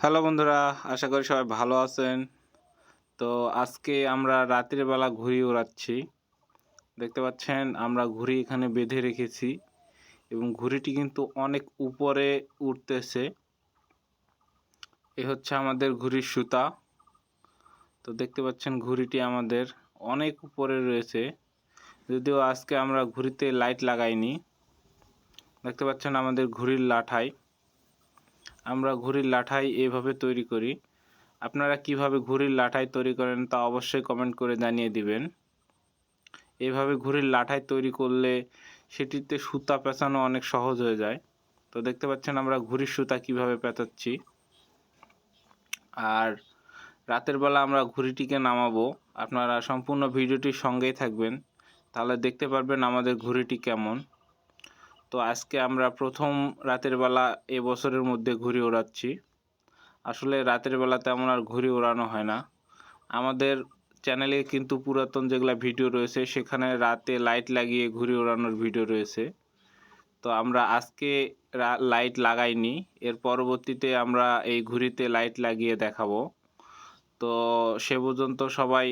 Hello বন্ধুরা, আশা করি সবাই ভালো আছেন। তো আজকে আমরা রাতের বেলা ঘুড়ি ওড়াচ্ছি। দেখতে পাচ্ছেন, আমরা ঘুড়ি এখানে বেঁধে রেখেছি এবং ঘুড়িটি কিন্তু অনেক উপরে উঠতেছে। এ হচ্ছে আমাদের ঘুড়ির সুতা। তো দেখতে পাচ্ছেন, ঘুড়িটি আমাদের অনেক উপরে রয়েছে। যদিও আজকে আমরা ঘুড়িতে লাইট লাগাইনি। দেখতে পাচ্ছেন আমাদের ঘুড়ির লাঠাই। আমরা ঘুড়ির লাঠাই এভাবে তৈরি করি। আপনারা কীভাবে ঘুড়ির লাঠাই তৈরি করেন তা অবশ্যই কমেন্ট করে জানিয়ে দিবেন। এভাবে ঘুড়ির লাঠাই তৈরি করলে সেটিতে সুতা পেঁচানো অনেক সহজ হয়ে যায়। তো দেখতে পাচ্ছেন আমরা ঘুড়ির সুতা কীভাবে পেঁচাচ্ছি। আর রাতের বেলা আমরা ঘুড়িটিকে নামাবো। আপনারা সম্পূর্ণ ভিডিওটির সঙ্গেই থাকবেন। তাহলে দেখতে পারবেন আমাদের ঘুড়িটি কেমন। তো আজকে আমরা প্রথম রাতের বেলা বছরের মধ্যে ঘুড়ি ওড়াচ্ছি। আসলে রাতের বেলা তেমন আর ঘুড়ি ওড়ানো হয় না। আমাদের চ্যানেলে কিন্তু পুরাতন যেগুলো ভিডিও রয়েছে, সেখানে রাতে লাইট লাগিয়ে ঘুড়ি ওড়ানোর ভিডিও রয়েছে। তো আমরা আজকে লাইট লাগাইনি। এর পরবর্তীতে আমরা এই ঘুড়িতে লাইট লাগিয়ে দেখাবো। তো সে পর্যন্ত সবাই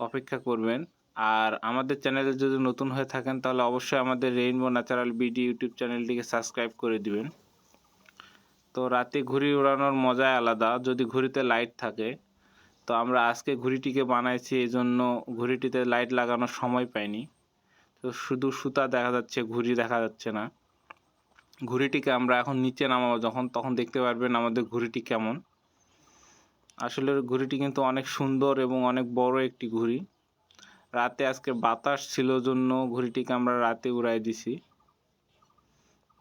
অপেক্ষা করবেন। আর আমাদের চ্যানেলে যদি নতুন হয়ে থাকেন, তাহলে অবশ্যই আমাদের রেইনবো ন্যাচারাল বিডি ইউটিউব চ্যানেলটিকে সাবস্ক্রাইব করে দিবেন। তো রাতে ঘুড়ি ওড়ানোর মজাই আলাদা। যদি ঘুড়িতে লাইট থাকে, তো আমরা আজকে ঘুড়িটিকে বানাইছি এই জন্য ঘুড়িটিতে লাইট লাগানোর সময় পাইনি। তো শুধু সুতা দেখা যাচ্ছে, ঘুড়ি দেখা যাচ্ছে না। ঘুড়িটিকে আমরা এখন নিচে নামাবো যখন, তখন দেখতে পারবেন আমাদের ঘুড়িটি কেমন। আসলে ঘুড়িটি কিন্তু অনেক সুন্দর এবং অনেক বড় একটি ঘুড়ি। রাতে আজকে বাতাস ছিল জন্য ঘুড়িটিকে আমরা রাতে উড়াই দিছি।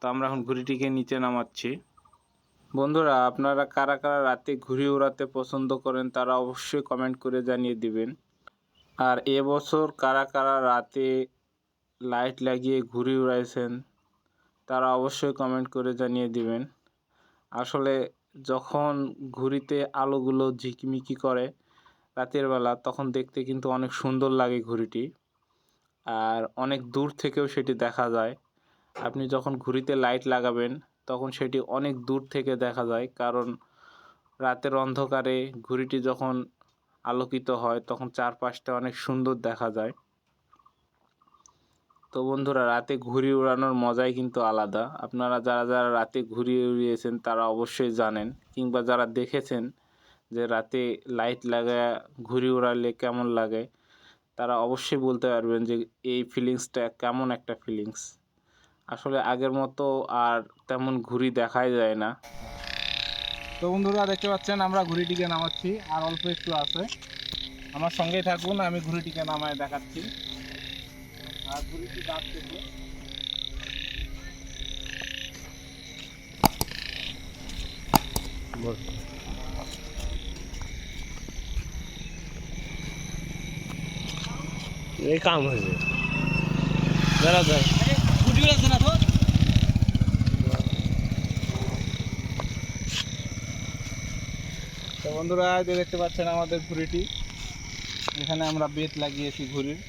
তো আমরা এখন ঘুড়িটিকে নিচে নামাচ্ছি। বন্ধুরা, আপনারা কারা কারা রাতে ঘুড়ি উড়াতে পছন্দ করেন, তারা অবশ্যই কমেন্ট করে জানিয়ে দিবেন। আর এবছর কারা কারা রাতে লাইট লাগিয়ে ঘুড়ি উড়াইছেন, তারা অবশ্যই কমেন্ট করে জানিয়ে দিবেন। আসলে যখন ঘুড়িতে আলোগুলো ঝিকিমিকি করে রাতের বেলা তখন দেখতে কিন্তু অনেক সুন্দর লাগে ঘুড়িটি। আর অনেক দূর থেকেও সেটি দেখা যায়। আপনি যখন ঘুড়িতে লাইট লাগাবেন, তখন সেটি অনেক দূর থেকে দেখা যায়। কারণ রাতের অন্ধকারে ঘুড়িটি যখন আলোকিত হয়, তখন চারপাশটা অনেক সুন্দর দেখা যায়। তো বন্ধুরা, রাতে ঘুড়ি উড়ানোর মজাই কিন্তু আলাদা। আপনারা যারা যারা রাতে ঘুড়ি উড়িয়েছেন, তারা অবশ্যই জানেন, কিংবা যারা দেখেছেন যে রাতে লাইট লাগায়, ঘুড়ি উড়ালে কেমন লাগে, তারা অবশ্যই বলতে পারবেন যে এই ফিলিংসটা কেমন একটা ফিলিংস আসলে আগের মতো আর তেমন ঘুড়ি দেখাই যায় না। তো বন্ধুরা, দেখতে পাচ্ছেন আমরা ঘুড়িটিকে নামাচ্ছি, আর অল্প একটু আছে। আমার সঙ্গেই থাকুন, আমি ঘুড়িটিকে নামায় দেখাচ্ছি। আর ঘুড়িটি গাছ এই কাম হয়েছে। বেড়া যায় তো বন্ধুরা যে দেখতে পাচ্ছেন আমাদের ঘুড়িটি। এখানে আমরা বেত লাগিয়েছি ঘুড়ির।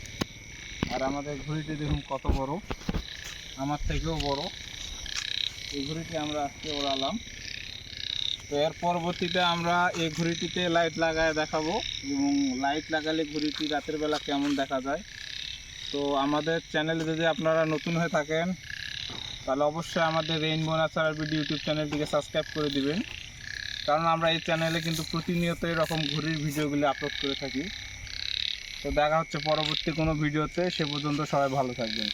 আর আমাদের ঘুড়িটি দেখুন কত বড়। আমার থেকেও বড়। এই ঘুড়িটি আমরা আজকে ওড়ালাম। তো এর পরবর্তীতে আমরা এই ঘুড়িটিতে লাইট লাগায় দেখাবো এবং লাইট লাগালে ঘুড়িটি রাতের বেলা কেমন দেখা যায়। তো আমাদের চ্যানেলে যদি আপনারা নতুন হয়ে থাকেন, তাহলে অবশ্যই আমাদের রেইনবো ন্যাচারাল বিডি ইউটিউব চ্যানেলটিকে সাবস্ক্রাইব করে দিবেন। কারণ আমরা এই চ্যানেলে কিন্তু প্রতিনিয়ত এরকম ঘুড়ির ভিডিওগুলি আপলোড করে থাকি। তো দেখা হচ্ছে পরবর্তী কোনো ভিডিওতে, সে পর্যন্ত সবাই ভালো থাকবেন।